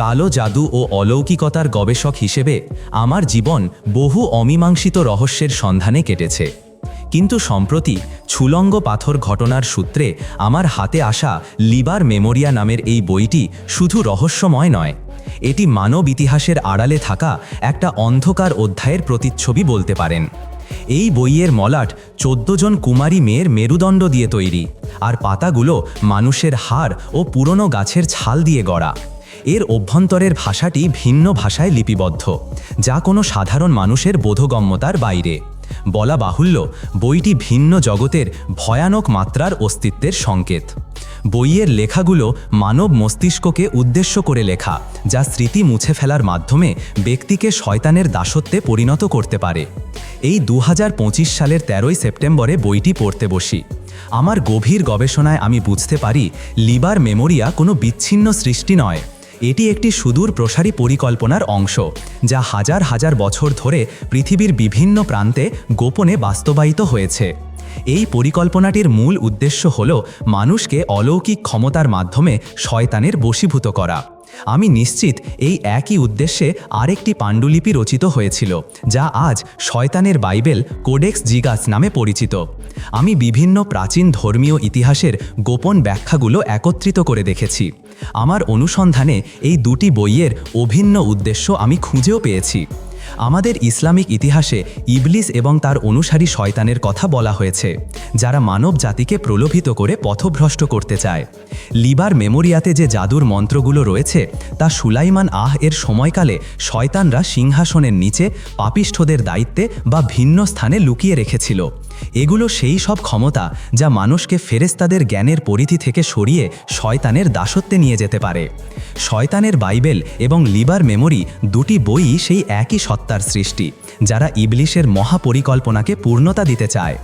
কালো জাদু ও অলৌকিকতার গবেষক হিসেবে আমার জীবন বহু অমীমাংসিত রহস্যের সন্ধানে কেটেছে। কিন্তু সম্প্রতি ছুলঙ্গ পাথর ঘটনার সূত্রে আমার হাতে আসা লিবার মেমোরিয়া নামের এই বইটি শুধু রহস্যময় নয়, এটি মানব ইতিহাসের আড়ালে থাকা একটা অন্ধকার অধ্যায়ের প্রতিচ্ছবি বলতে পারেন। এই বইয়ের মলাট চোদ্দ জন কুমারী মেয়ের মেরুদণ্ড দিয়ে তৈরি, আর পাতাগুলো মানুষের হাড় ও পুরনো গাছের ছাল দিয়ে গড়া। এর অভ্যন্তরের ভাষাটি ভিন্ন ভাষায় লিপিবদ্ধ, যা কোনো সাধারণ মানুষের বোধগম্যতার বাইরে। বলা বাহুল্য, বইটি ভিন্ন জগতের ভয়ানক মাত্রার অস্তিত্বের সংকেত। বইয়ের লেখাগুলো মানব মস্তিষ্ককে উদ্দেশ্য করে লেখা, যা স্মৃতি মুছে ফেলার মাধ্যমে ব্যক্তিকে শয়তানের দাসত্বে পরিণত করতে পারে। এই দু হাজার পঁচিশ সালের তেরোই সেপ্টেম্বরে বইটি পড়তে বসি। আমার গভীর গবেষণায় আমি বুঝতে পারি, লিবার মেমোরিয়া কোনো বিচ্ছিন্ন সৃষ্টি নয়। এটি একটি সুদূর প্রসারী পরিকল্পনার অংশ, যা হাজার হাজার বছর ধরে পৃথিবীর বিভিন্ন প্রান্তে গোপনে বাস্তবায়িত হয়েছে। এই পরিকল্পনাটির মূল উদ্দেশ্য হল মানুষকে অলৌকিক ক্ষমতার মাধ্যমে শয়তানের বশীভূত করা। আমি নিশ্চিত এই একই উদ্দেশ্যে আরেকটি পাণ্ডুলিপি রচিত হয়েছিল, যা আজ শয়তানের বাইবেল কোডেক্স জিগাস নামে পরিচিত। আমি বিভিন্ন প্রাচীন ধর্মীয় ইতিহাসের গোপন ব্যাখ্যাগুলো একত্রিত করে দেখেছি। আমার অনুসন্ধানে এই দুটি বইয়ের অভিন্ন উদ্দেশ্য আমি খুঁজেও পেয়েছি। আমাদের ইসলামিক ইতিহাসে ইবলিস এবং তার অনুসারী শয়তানের কথা বলা হয়েছে, যারা মানব জাতিকে প্রলোভিত করে পথভ্রষ্ট করতে চায়। লিবার মেমোরিয়াতে যে জাদুর মন্ত্রগুলো রয়েছে, তা সুলাইমান আহ এর সময়কালে শয়তানরা সিংহাসনের নিচে পাপিষ্ঠদের দায়িত্বে বা ভিন্ন স্থানে লুকিয়ে রেখেছিল। এগুলো সেই সব ক্ষমতা যা মানুষকে ফেরেস্তাদের জ্ঞানের পরিধি থেকে সরিয়ে শয়তানের দাসত্বে নিয়ে যেতে পারে। শয়তানের বাইবেল এবং লিবার মেমোরি দুটি বইই সেই একই সত্তার সৃষ্টি, যারা ইবলিশের মহাপরিকল্পনাকে পূর্ণতা দিতে চায়।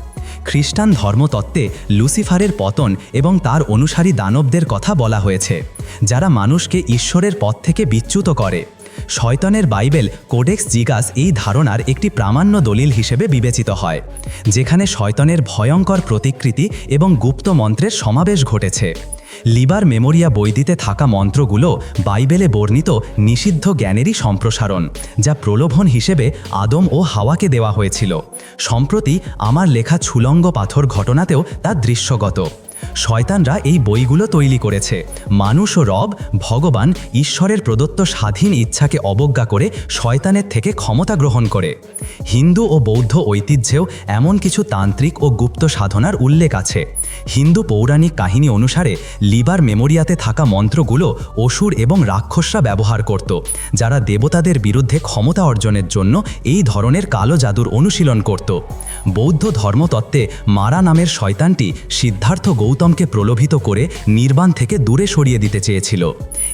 খ্রিস্টান ধর্মতত্ত্বে লুসিফারের পতন এবং তার অনুসারী দানবদের কথা বলা হয়েছে, যারা মানুষকে ঈশ্বরের পথ থেকে বিচ্যুত করে। শয়তানের বাইবেল কোডেক্স জিগাস এই ধারণার একটি প্রামাণ্য দলিল হিসেবে বিবেচিত হয়, যেখানে শয়তানের ভয়ঙ্কর প্রতিকৃতি এবং গুপ্ত মন্ত্রের সমাবেশ ঘটেছে। লিবার মেমোরিয়া বৈদিতে থাকা মন্ত্রগুলো বাইবেলে বর্ণিত নিষিদ্ধ জ্ঞানেরই সম্প্রসারণ, যা প্রলোভন হিসেবে আদম ও হাওয়াকে দেওয়া হয়েছিল। সম্প্রতি আমার লেখা ছুলঙ্গ পাথর ঘটনাতেও তা দৃশ্যগত। শয়তানরা এই বইগুলো তৈরি করেছে। মানুষ ও রব, ভগবান, ঈশ্বরের প্রদত্ত স্বাধীন ইচ্ছাকে অবজ্ঞা করে শয়তানের থেকে ক্ষমতা গ্রহণ করে। হিন্দু ও বৌদ্ধ ঐতিহ্যেও এমন কিছু তান্ত্রিক ও গুপ্ত সাধনার উল্লেখ আছে। হিন্দু পৌরাণিক কাহিনী অনুসারে লিবার মেমোরিয়াতে থাকা মন্ত্রগুলো অসুর এবং রাক্ষসরা ব্যবহার করত, যারা দেবতাদের বিরুদ্ধে ক্ষমতা অর্জনের জন্য এই ধরনের কালো জাদুর অনুশীলন করত। বৌদ্ধ ধর্মতত্ত্বে মারা নামের শয়তানটি সিদ্ধার্থ গৌতমকে প্রলোভিত করে নির্বাণ থেকে দূরে সরিয়ে দিতে চেয়েছিল।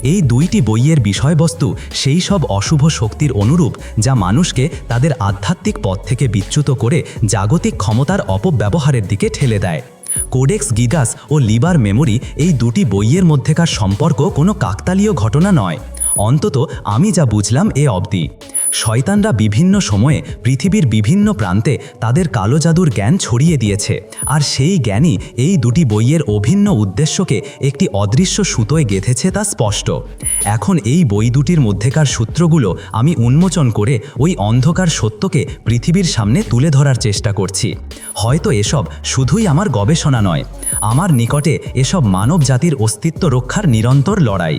এই দুইটি বইয়ের বিষয়বস্তু সেই সব অশুভ শক্তির অনুরূপ যা মানুষকে তাদের আধ্যাত্মিক পথ থেকে বিচ্যুত করে জাগতিক ক্ষমতার অপব্যবহারের দিকে ঠেলে দেয়। কোডেক্স গিগাস ও লিবার মেমোরি এই দুটি বইয়ের মধ্যেকার সম্পর্ক কোনো কাকতালীয় ঘটনা নয়। অন্তত আমি যা বুঝলাম এ অবধি। শয়তানরা বিভিন্ন সময়ে পৃথিবীর বিভিন্ন প্রান্তে তাদের কালো জাদুর জ্ঞান ছড়িয়ে দিয়েছে। আর সেই জ্ঞানই এই দুটি বইয়ের অভিন্ন উদ্দেশ্যকে একটি অদৃশ্য সুতোয় গেঁথেছে তা স্পষ্ট। এখন এই বই দুটির মধ্যেকার সূত্রগুলো আমি উন্মোচন করে ওই অন্ধকার সত্যকে পৃথিবীর সামনে তুলে ধরার চেষ্টা করছি। হয়তো এসব শুধুই আমার গবেষণা নয়, আমার নিকটে এসব মানব জাতির অস্তিত্ব রক্ষার নিরন্তর লড়াই।